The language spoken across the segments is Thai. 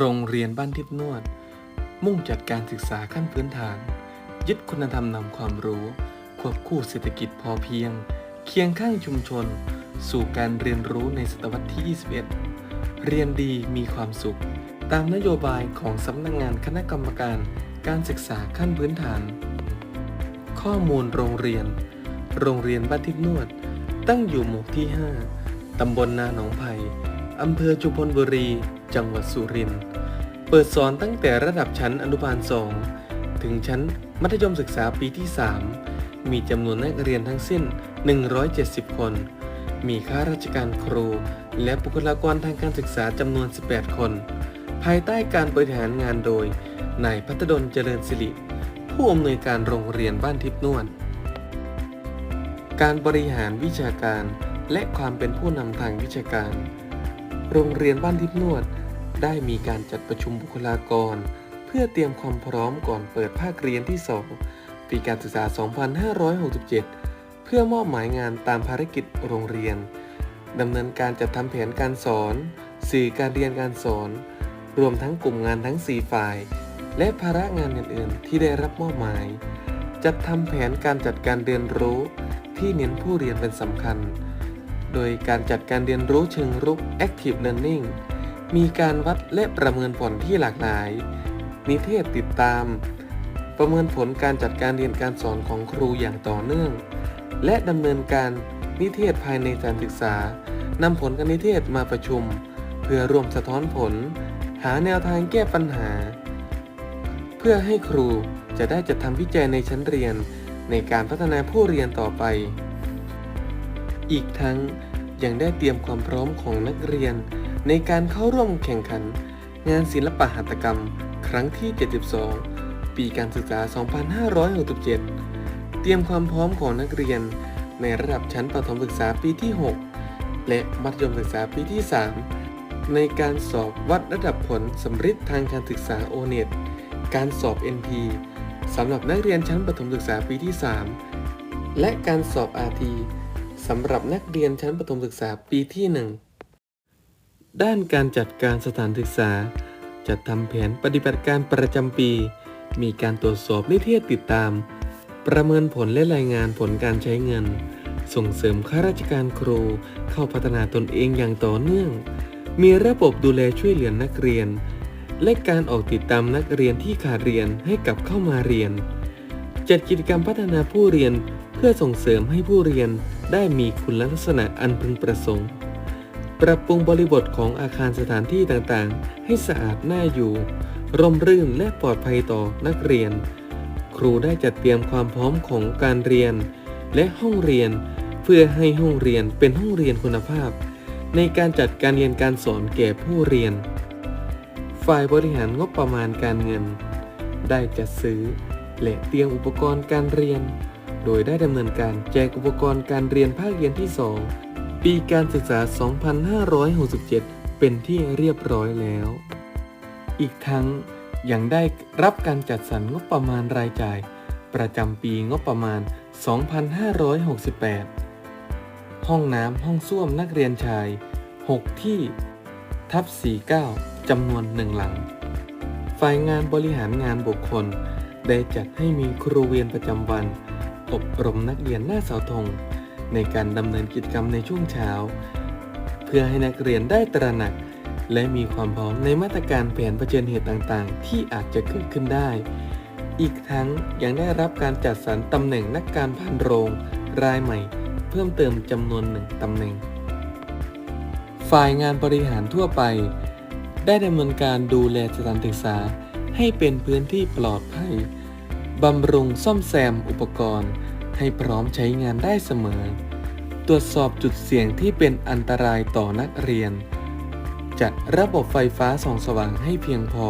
โรงเรียนบ้านทิพนวด มุ่งจัดการศึกษาขั้นพื้นฐาน ยึดคุณธรรมนำความรู้ ควบคู่เศรษฐกิจพอเพียง เคียงข้างชุมชน สู่การเรียนรู้ในศตวรรษที่ 21 เรียนดีมีความสุข ตามนโยบายของสำนักงงานคณะกรรมการการศึกษาขั้นพื้นฐาน ข้อมูลโรงเรียน โรงเรียนบ้านทิพนวด ตั้งอยู่หมู่ที่ 5 ตำบลนาหนองไผ่ อำเภอจุพลบุรี จังหวัดสุรินทร์ เปิดสอนตั้งแต่ระดับชั้นอนุบาล 2 ถึงชั้นมัธยมศึกษาปีที่ 3 มีจำนวนนักเรียนทั้งสิ้น 170 คน มีข้าราชการครู และบุคลากรทางการศึกษาจำนวน 18 คน ภายใต้การบริหารงานโดย นายพัฒดลเจริญสิริ ผู้อำนวยการโรงเรียนบ้านทิพนวลการบริหารวิชาการและความเป็นผู้นำทางวิชาการ โรงเรียนบ้านทิพนวด ได้มีการจัดประชุมบุคลากร เพื่อเตรียมความพร้อมก่อนเปิดภาคเรียนที่ 2 ปีการศึกษา 2567 เพื่อมอบหมายงานตามภารกิจโรงเรียนดำเนินการจัดทำแผนการสอน สื่อการเรียนการสอน รวมทั้งกลุ่มงานทั้ง 4 ฝ่าย และภาระงานอื่นๆ ที่ได้รับมอบหมาย จัดทำแผนการจัดการเรียนรู้ ที่เน้นผู้เรียนเป็นสำคัญ โดยการจัดการเรียนรู้เชิงรุก Active Learning มีการวัดและประเมินผลที่หลากหลาย นิเทศติดตาม ประเมินผลการจัดการเรียนการสอนของครูอย่างต่อเนื่อง และดำเนินการนิเทศภายในการศึกษานำผลการนิเทศมาประชุม เพื่อร่วมสะท้อนผล หาแนวทางแก้ปัญหา เพื่อให้ครูจะได้จัดทำวิจัยในชั้นเรียนในการพัฒนาผู้เรียนต่อไป อีกทั้งยังได้เตรียมความพร้อมของนักเรียน ในการเข้าร่วมแข่งขัน งานศิลปะหัตถกรรม ครั้งที่ 72 ปีการศึกษา 2567 เตรียมความพร้อมของนักเรียน ในระดับชั้นประถมศึกษาปีที่ 6 และมัธยมศึกษาปีที่ 3 ในการสอบวัดระดับผลสำฤทธิ์ทางการศึกษา o n e t การสอบ NT สำหรับนักเรียนชั้นประถมศึกษาปีที่ 3 และการสอบ RT สำหรับนักเรียนชั้นประถมศึกษาปีที่ 1 ด้านการจัดการสถานศึกษา จัดทำแผนปฏิบัติการประจำปี มีการตรวจสอบนิเทศติดตาม ประเมินผลและรายงานผลการใช้เงิน ส่งเสริมข้าราชการครู เข้าพัฒนาตนเองอย่างต่อเนื่อง มีระบบดูแลช่วยเหลือนักเรียน และการออกติดตามนักเรียนที่ขาดเรียนให้กลับเข้ามาเรียน จัดกิจกรรมพัฒนาผู้เรียนเพื่อส่งเสริมให้ผู้เรียน ได้มีคุณลักษณะอันพึงประสงค์ ปรับปรุงบริบทของอาคารสถานที่ต่างๆ ให้สะอาดน่าอยู่ ร่มรื่นและปลอดภัยต่อนักเรียน ครูได้จัดเตรียมความพร้อมของการเรียน และห้องเรียน เพื่อให้ห้องเรียนเป็นห้องเรียนคุณภาพ ในการจัดการเรียนการสอนแก่ผู้เรียน ฝ่ายบริหารงบประมาณการเงิน ได้จัดซื้อและเตรียมอุปกรณ์การเรียน โดยได้ดำเนินการแจกอุปกรณ์การเรียนภาคเรียนที่ 2 ปีการศึกษา 2567 เป็นที่เรียบร้อยแล้ว อีกทั้งยังได้รับการจัดสรรงบประมาณรายจ่าย ประจำปีงบประมาณ 2568 ห้องน้ำห้องส้วมนักเรียนชาย 6 ที่ ทับ 49 จำนวนหนึ่งหลัง ฝ่ายงานบริหารงานบุคคล ได้จัดให้มีครูเวียนประจำวัน อบรมนักเรียนหน้าเสาธงในการดำเนินกิจกรรมในช่วงเช้า เพื่อให้นักเรียนได้ตระหนัก และมีความพร้อมในมาตรการแผนเผชิญเหตุต่างๆ ที่อาจจะเกิดขึ้นได้ อีกทั้งยังได้รับการจัดสรรตำแหน่งนักการพันโรง รายใหม่ เพิ่มเติมจำนวนหนึ่งตำแหน่ง ฝ่ายงานบริหารทั่วไป ได้ดำเนินการดูแลสถานศึกษาให้เป็นพื้นที่ปลอดภัยบำรุงซ่อมแซมอุปกรณ์ ให้พร้อมใช้งานได้เสมอ ตรวจสอบจุดเสี่ยงที่เป็นอันตรายต่อนักเรียน จัดระบบไฟฟ้าส่องสว่างให้เพียงพอ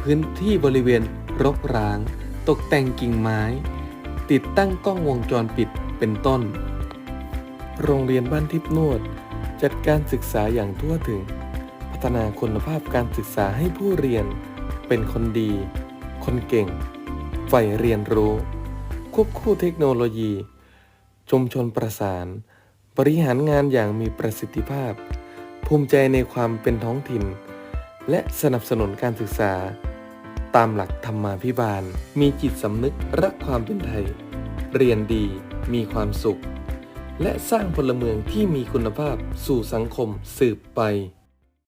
พื้นที่บริเวณรกร้าง ตกแต่งกิ่งไม้ ติดตั้งกล้องวงจรปิดเป็นต้น โรงเรียนบ้านทิพนวด จัดการศึกษาอย่างทั่วถึง พัฒนาคุณภาพการศึกษาให้ผู้เรียน เป็นคนดี คนเก่งใฝ่เรียนรู้ ควบคู่เทคโนโลยี ชุมชนประสาน บริหารงานอย่างมีประสิทธิภาพ ภูมิใจในความเป็นท้องถิ่น และสนับสนุนการศึกษา ตามหลักธรรมาภิบาล มีจิตสำนึกรักความเป็นไทย เรียนดีมีความสุข และสร้างพลเมืองที่มีคุณภาพสู่สังคมสืบไป